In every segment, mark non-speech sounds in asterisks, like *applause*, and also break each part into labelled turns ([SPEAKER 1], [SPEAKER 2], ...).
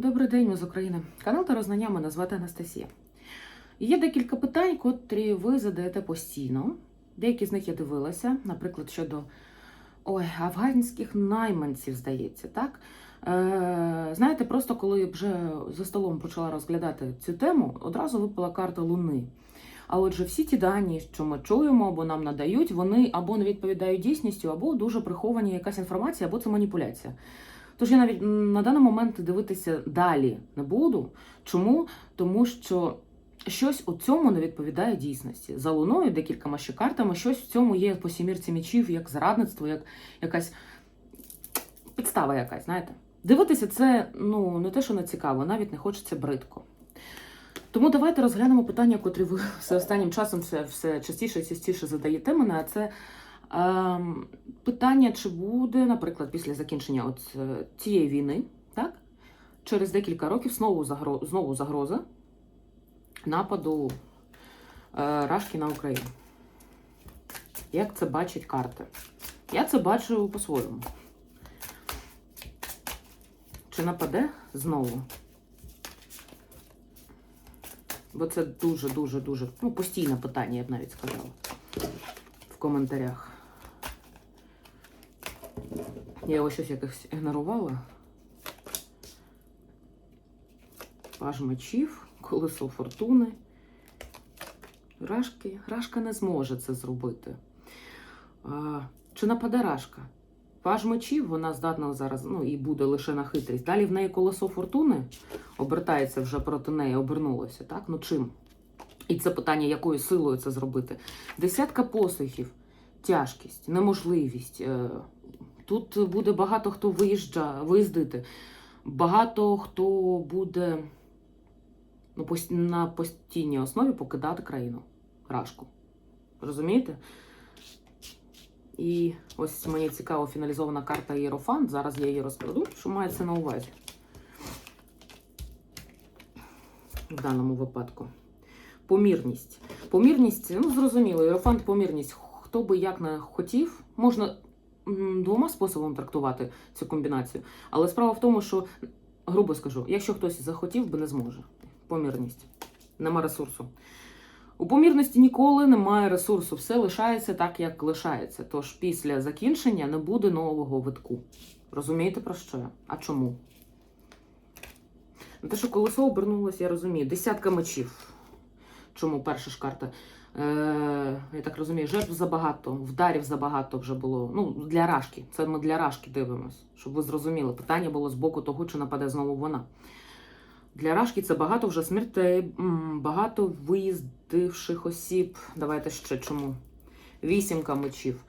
[SPEAKER 1] Добрий день, ми з України. Канал та рознання мене звати Анастасія. Є декілька питань, котрі ви задаєте постійно. Деякі з них я дивилася, наприклад, щодо ой, афганських найманців, здається, так? Е, знаєте, просто коли вже за столом почала розглядати цю тему, одразу випала карта Луни. А отже, всі ті дані, що ми чуємо або нам надають, вони або не відповідають дійсністю, або дуже приховані якась інформація, або це маніпуляція. Тож я навіть на даний момент дивитися далі не буду. Чому? Тому що щось у цьому не відповідає дійсності. За луною, декількома ще картами, щось в цьому є по сімірці мічів, як зрадництво, як якась підстава якась, знаєте. Дивитися це ну не те, що не цікаво, навіть не хочеться бридко. Тому давайте розглянемо питання, котрі ви *laughs* все останнім часом все, все частіше і частіше задаєте мене. А це питання, чи буде, наприклад, після закінчення от е, цієї війни, так? Через декілька років знову, загро... знову загроза нападу е, Рашки на Україну. Як це бачать карти? Я це бачу по-своєму. Чи нападе знову? Бо це дуже-дуже дуже ну, постійне питання, я б навіть сказала. В коментарях. Я його щось якось ігнорувала. Паж мечів, колесо фортуни. Рашки. Рашка не зможе це зробити. А, чи нападе Рашка? Паж мечів, вона здатна зараз, ну і буде лише на хитрість. Далі в неї колесо фортуни обертається вже проти неї, обернулося, так? Ну чим? І це питання, якою силою це зробити. Десятка посухів, тяжкість, неможливість. Е, Тут буде багато хто виїжджа, виїздити. Багато хто буде ну, на постійній основі покидати країну. Рашку. Розумієте? І ось мені цікава фіналізована карта Єрофант. Зараз я її розкладу, що мається на увазі. В даному випадку. Помірність. Помірність, ну зрозуміло, Єрофант помірність. Хто би як не хотів, можна двома способами трактувати цю комбінацію. Але справа в тому, що, грубо скажу, якщо хтось захотів би, не зможе. Помірність. Нема ресурсу. У помірності ніколи немає ресурсу, все лишається так, як лишається. Тож після закінчення не буде нового витку. Розумієте про що я? А чому? Те, що колесо обернулося, я розумію. Десятка мечів. Чому перша ж карта? Е, я так розумію, жертв забагато, вдарів забагато вже було. Ну, для рашки. Це ми для рашки дивимось, щоб ви зрозуміли. Питання було з боку того, чи нападе знову вона. Для Рашки це багато вже смертей, багато виїздивших осіб. Давайте ще чому. Вісімка мечів.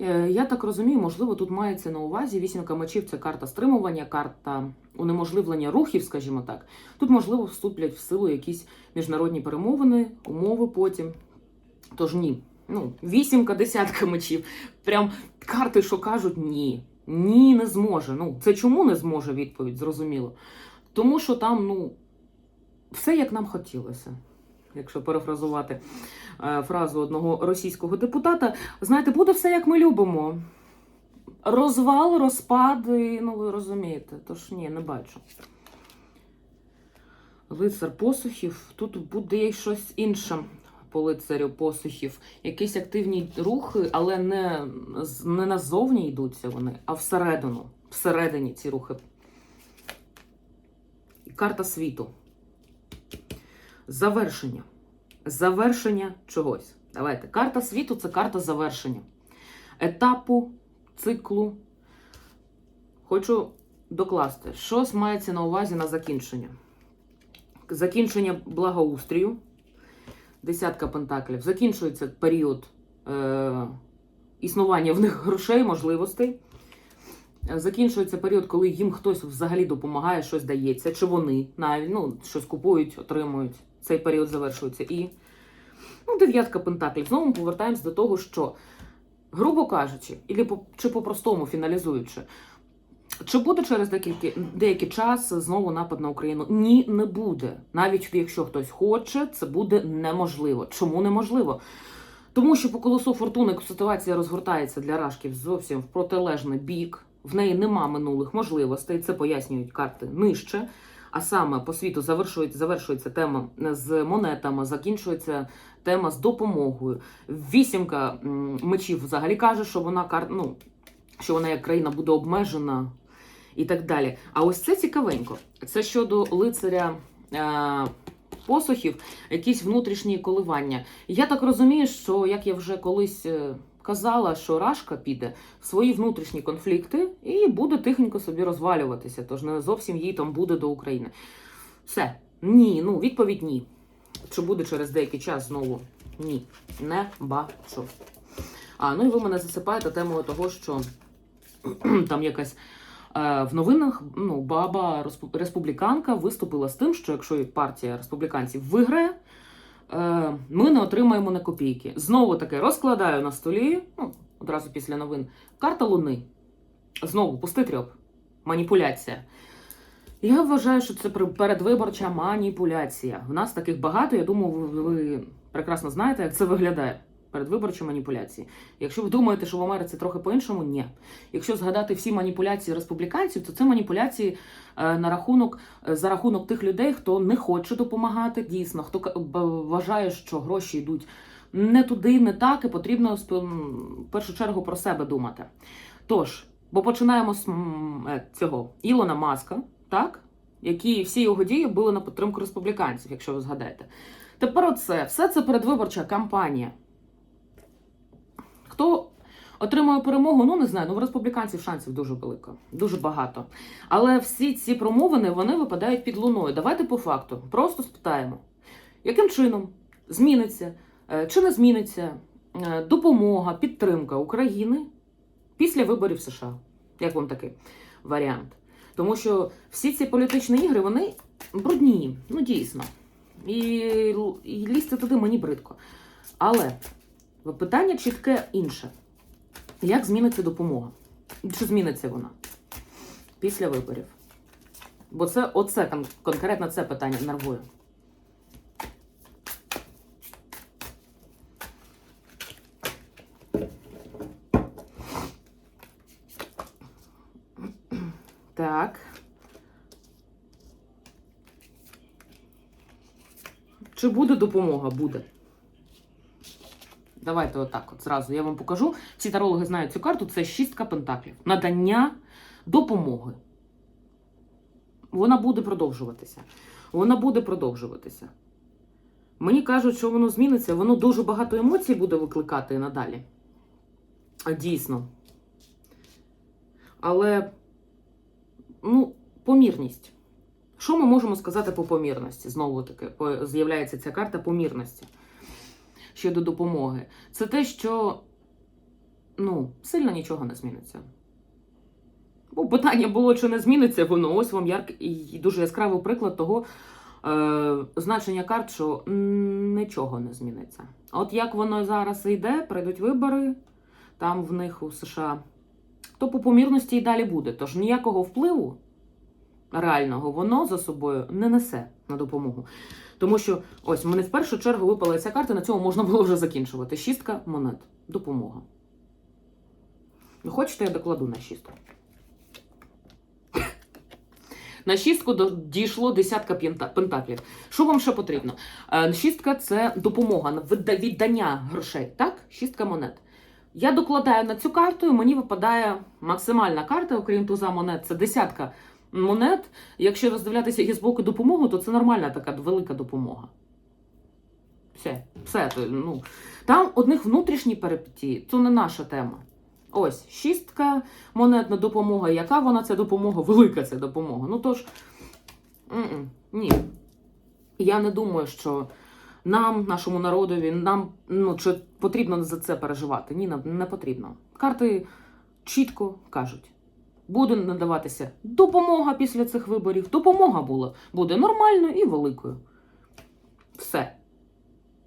[SPEAKER 1] Е, Я так розумію, можливо, тут мається на увазі вісімка мечів це карта стримування, карта унеможливлення рухів, скажімо так. Тут, можливо, вступлять в силу якісь міжнародні перемовини, умови потім. Тож ні. Ну, вісімка, десятка мечів. Прям карти, що кажуть, ні. Ні, не зможе. Ну, це чому не зможе відповідь, зрозуміло. Тому що там, ну, все як нам хотілося. Якщо перефразувати е, фразу одного російського депутата, знаєте, буде все як ми любимо. Розвал, розпад, і, ну ви розумієте, тож ні, не бачу. Лицар посухів, тут буде щось інше по лицарю посухів. Якісь активні рухи, але не, не назовні йдуться вони, а всередину. Всередині ці рухи карта світу. Завершення. Завершення чогось. Давайте. Карта світу це карта завершення. Етапу, циклу. Хочу докласти. Щось мається на увазі на закінчення. Закінчення благоустрію. Десятка пентаклів. Закінчується період е- існування в них грошей, можливостей. Закінчується період, коли їм хтось взагалі допомагає, щось дається, чи вони навіть ну, щось купують, отримують. Цей період завершується. І ну, дев'ятка пентаклів. Знову ми повертаємось до того, що, грубо кажучи, чи по-простому фіналізуючи, чи буде через деякий, деякий час знову напад на Україну? Ні, не буде. Навіть якщо хтось хоче, це буде неможливо. Чому неможливо? Тому що по колесу фортуни ситуація розгортається для рашків зовсім в протилежний бік. В неї нема минулих можливостей, це пояснюють карти нижче. А саме по світу завершується, завершується тема з монетами, закінчується тема з допомогою. Вісімка мечів взагалі каже, що вона ну, що вона як країна буде обмежена і так далі. А ось це цікавенько. Це щодо лицаря е, посухів, якісь внутрішні коливання. Я так розумію, що як я вже колись е, казала, що Рашка піде в свої внутрішні конфлікти і буде тихенько собі розвалюватися. Тож не зовсім їй там буде до України. Все. Ні, ну відповідь ні. Чи буде через деякий час знову? Ні. Не бачу. А, ну і ви мене засипаєте темою того, що *clears throat* там якась в новинах ну, баба республіканка виступила з тим, що якщо партія республіканців виграє, е, ми не отримаємо на копійки. Знову таки розкладаю на столі, ну, одразу після новин, карта Луни. Знову пустий трьоп. Маніпуляція. Я вважаю, що це передвиборча маніпуляція. В нас таких багато. Я думаю, ви прекрасно знаєте, як це виглядає. Передвиборчі маніпуляції. Якщо ви думаєте, що в Америці трохи по-іншому, ні. Якщо згадати всі маніпуляції республіканців, то це маніпуляції е, на рахунок е, за рахунок тих людей, хто не хоче допомагати дійсно, хто вважає, що гроші йдуть не туди, не так, і потрібно в першу чергу про себе думати. Тож, бо починаємо з е, цього Ілона Маска, так? Які всі його дії були на підтримку республіканців, якщо ви згадаєте. Тепер оце, все це передвиборча кампанія. Хто отримує перемогу, ну не знаю, ну в республіканців шансів дуже велико, дуже багато. Але всі ці промовини вони випадають під луною. Давайте по факту. Просто спитаємо, яким чином зміниться е, чи не зміниться е, допомога, підтримка України після виборів США. Як вам такий варіант? Тому що всі ці політичні ігри, вони брудні, ну дійсно. І, і лізти туди мені бридко. Але питання чітке інше. Як зміниться допомога? Чи зміниться вона після виборів? Бо це оце кон- конкретно це питання нервує. Так. Чи буде допомога? Буде. Давайте отак от зразу я вам покажу. Всі тарологи знають цю карту. Це шістка пентаклів. Надання допомоги. Вона буде продовжуватися. Вона буде продовжуватися. Мені кажуть, що воно зміниться, воно дуже багато емоцій буде викликати надалі. Дійсно. Але, ну, помірність. Що ми можемо сказати по помірності? Знову таки, з'являється ця карта помірності щодо допомоги. Це те, що ну, сильно нічого не зміниться. Бо питання було, чи не зміниться воно. Ось вам ярк і дуже яскравий приклад того е, значення карт, що нічого не зміниться. От як воно зараз йде, прийдуть вибори там в них у США, то по помірності і далі буде. Тож ніякого впливу реального воно за собою не несе на допомогу. Тому що ось мене в першу чергу випала ця карта, на цьому можна було вже закінчувати. Шістка монет. Допомога. Ну, хочете, я докладу на шістку. На шістку дійшло десятка пентаклів. Що вам ще потрібно? Е, Шістка це допомога, відда- віддання грошей. Так? Шістка монет. Я докладаю на цю карту, і мені випадає максимальна карта, окрім туза монет, це десятка монет. Якщо роздивлятися її з боку допомогу, то це нормальна така велика допомога. Все, все. Ну, там одних внутрішні перипетії, це не наша тема. Ось, шістка монетна допомога. Яка вона ця допомога? Велика ця допомога. Ну тож, ні. Я не думаю, що нам, нашому народові, нам ну, чи потрібно за це переживати. Ні, не потрібно. Карти чітко кажуть. Буде надаватися допомога після цих виборів. Допомога була, буде нормальною і великою. Все.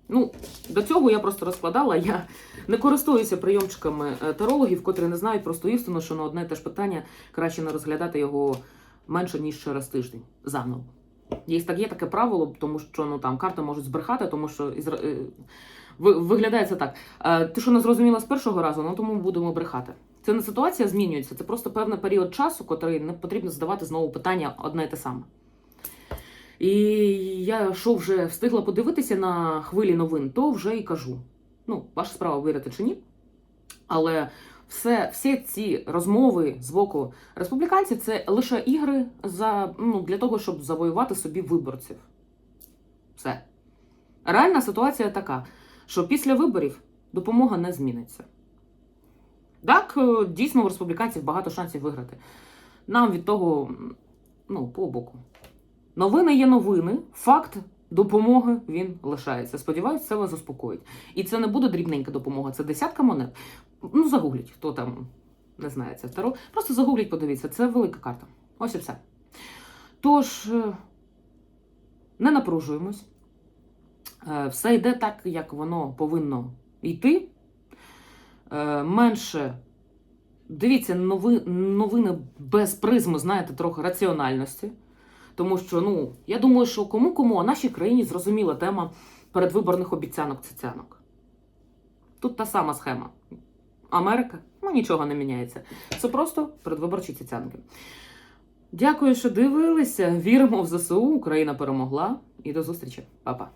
[SPEAKER 1] Ну, до цього я просто розкладала. Я не користуюся прийомчиками е, тарологів, котрі не знають просто істину, що на одне те ж питання краще не розглядати його менше, ніж через тиждень заново. Є, так, є таке правило, тому що ну, там карти можуть збрехати, тому що ізра- е, виглядає це так. Е, Ти що не зрозуміла з першого разу, ну тому будемо брехати. Це не ситуація змінюється, це просто певний період часу, котрий не потрібно задавати знову питання одне і те саме. І я що вже встигла подивитися на хвилі новин, то вже і кажу. Ну, ваша справа вірити чи ні. Але все, всі ці розмови з боку республіканців це лише ігри за, ну, для того, щоб завоювати собі виборців. Все. Реальна ситуація така, що після виборів допомога не зміниться. Так, е, дійсно, у республіканців багато шансів виграти. Нам від того, ну, по боку. Новини є новини, факт допомоги він лишається. Сподіваюсь, це вас заспокоїть. І це не буде дрібненька допомога, це десятка монет. Ну, загугліть, хто там не знає це таро. Просто загугліть, подивіться, це велика карта. Ось і все. Тож, е, не напружуємось. Е, Все йде так, як воно повинно йти. Е, Менше. Дивіться нови, новини без призму, знаєте, трохи раціональності. Тому що, ну, я думаю, що кому-кому, а нашій країні зрозуміла тема передвиборних обіцянок цицянок. Тут та сама схема. Америка, ну нічого не міняється. Це просто передвиборчі цицянки. Дякую, що дивилися. Віримо в ЗСУ. Україна перемогла. І до зустрічі. Па-па.